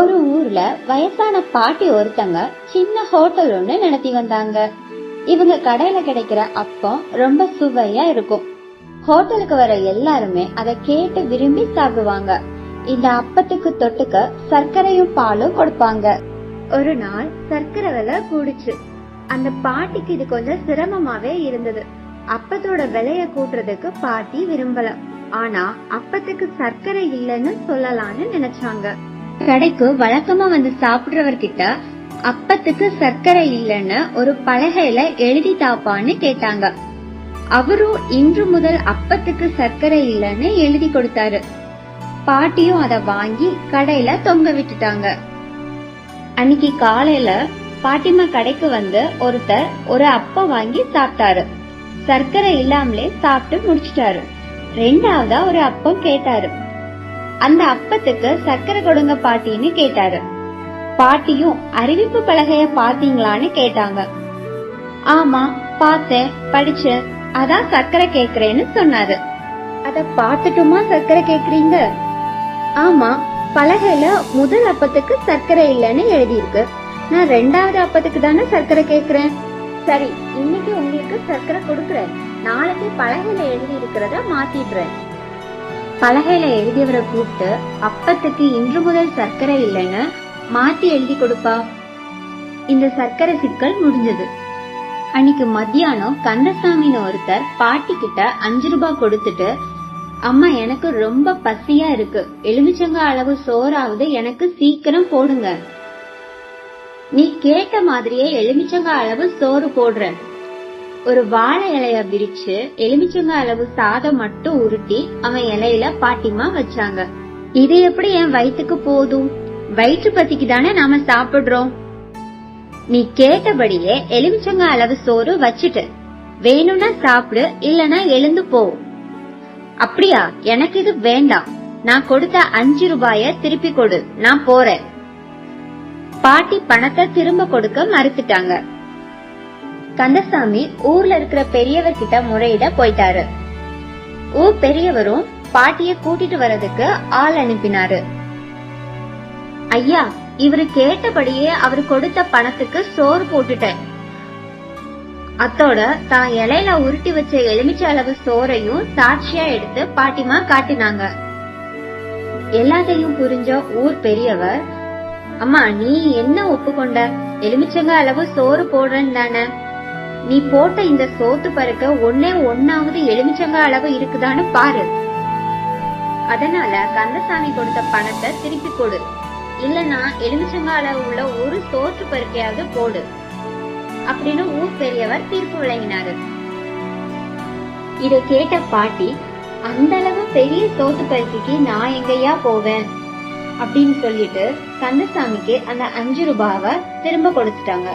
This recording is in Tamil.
ஒரு ஊர்ல வயசான பாட்டி ஒருத்தங்க சின்ன ஹோட்டல் ஒண்ணு நடத்தி வந்தாங்க. இவங்க கடையில கிடைக்கிற அப்பம் ரொம்ப சுவையா இருக்கும். ஹோட்டலுக்கு வர எல்லாருமே அதை கேட்டு விரும்பி சாப்பிடுவாங்க. இந்த அப்பத்துக்கு தொட்டுக்க சர்க்கரையும் பாலும் கொடுப்பாங்க. ஒரு நாள் சர்க்கரை விலை கூடுச்சு. அந்த பாட்டிக்கு இது கொஞ்சம் சிரமமாவே இருந்தது. அப்பத்தோட விலைய கூட்டுறதுக்கு பாட்டி விரும்பல. ஆனா அப்பத்துக்கு சர்க்கரை இல்லைன்னு சொல்லலாம்னு நினைச்சாங்க. கடைக்கு வழக்கமா வந்து சாப்பிடுறவர்கிட்ட அப்பத்துக்கு சர்க்கரை இல்லைன்னு ஒரு பலகையில எழுதி தாப்பான்னு கேட்டாங்க. அவரும் இன்று முதல் அப்பத்துக்கு சர்க்கரை இல்லைன்னு எழுதி கொடுத்தாரு. பாட்டியும் அத வாங்கி கடையில தொங்க விட்டுட்டாங்க. அன்னைக்கு காலையில பாட்டிமா கடைக்கு வந்து ஒருத்தர் ஒரு அப்ப வாங்கி சாப்பிட்டாரு. சர்க்கரை இல்லாமலே சாப்பிட்டு முடிச்சிட்டாரு. ரெண்டாவதா ஒரு அப்பம் கேட்டாரு. அந்த அப்பத்துக்கு சர்க்கரை கொடுங்க பாட்டின்னு கேட்டாரு. பாட்டியும் அறிவிப்பு பலகைய பாத்தீங்களான்னு கேட்டாங்க. ஆமா பார்த்தேன் படிச்சேன் அதான் சர்க்கரை கேக்குறேன்னு சொன்னாரு. அத பாத்துட்டுமா சர்க்கரை கேக்குறீங்க ஆமா பலகையில முதல் அப்பத்துக்கு சர்க்கரை இல்லைன்னு எழுதியிருக்கு. நான் ரெண்டாவது அப்பத்துக்கு தானே சர்க்கரை கேக்குறேன் சரி இன்னைக்கு உங்களுக்கு சர்க்கரை கொடுக்கறேன். நாளைக்கு பலகையில எழுதி இருக்கிறத மாத்திடுறேன். பலகையில எழுதியவரை கூப்பிட்டு அப்பத்துக்கு இன்று முதல் சர்க்கரை இல்லைன்னு மாத்தி எழுதி கொடுப்பா. இந்த சர்க்கரை சிக்கல் முடிஞ்சது. அன்னைக்கு மத்தியானம் கந்தசாமின்னு ஒருத்தர் பாட்டி கிட்ட அஞ்சு ரூபாய் கொடுத்துட்டு அம்மா எனக்கு ரொம்ப பசியா இருக்கு. எலுமிச்சங்க அளவு சோறாவது எனக்கு சீக்கிரம் போடுங்க. நீ கேட்ட மாதிரியே எலுமிச்சங்க அளவு சோறு போடுற. ஒரு வாழை இலைய விரிச்சு எலுமிச்சங்க அளவு சாதம் மட்டும் உருட்டி அவன் இலையில பாட்டிமா வச்சாங்க. இது எப்படி என் வயிற்றுக்கு போதும்? வயிற்று பத்திக்கு தானே நாம சாப்பிடுறோம். நீ கேட்டபடியே எலுமிச்சங்க அளவு சோறு வச்சுட்டு வேணும்னா சாப்பிடு இல்லனா எழுந்து போ. அப்படியா? எனக்கு இது வேண்டாம். நான் கொடுத்த அஞ்சு ரூபாய திருப்பி கொடு. நான் போறேன். பாட்டி பணத்தை திரும்ப கொடுக்க மறுத்துட்டாங்க. கந்தசாமி ஊர்ல இருக்கிற பெரியவர் கிட்ட முறையிட போயிட்டாரு. ஊர் பெரியவரும் பாட்டிய கூட்டிட்டு வர்றதுக்கு ஆள் அனுப்பினாரு. ஐயா இவரு கேட்டபடியே அவர் கொடுத்த பணத்துக்கு சோறு போட்டுட்டேன். அத்தோட தான் இலையில உருட்டி வச்ச எலுமிச்சை அளவு சோறையும் சாட்சியா எடுத்து பாட்டிமா காட்டினாங்க. எல்லாத்தையும் புரிஞ்ச ஊர் பெரியவர் அம்மா நீ என்ன ஒப்புக்கொண்ட? எலுமிச்சங்க அளவு சோறு போடுறேன்னு தானே? நீ போட்ட இந்த சோத்து பருக்க ஒன்னே ஒன்னாவது எலுமிச்சங்க அளவு இருக்குதான்னு பாரு. அதனால கந்தசாமி கொடுத்த பணத்தை திருப்பி கொடு. இல்லனா எலுமிச்சங்க அளவு உள்ள ஒரு சோற்று பருக்கையாவது போடு. அப்படின்னு ஊர் பெரியவர் தீர்ப்பு வழங்கினாரு. இதை கேட்ட பாட்டி அந்த அளவு பெரிய சோத்து பருக்கைக்கு நான் எங்கேயா போவேன்? அப்படின்னு சொல்லிட்டு கந்தசாமிக்கு அந்த அஞ்சு ரூபாவை திரும்ப கொடுத்துட்டாங்க.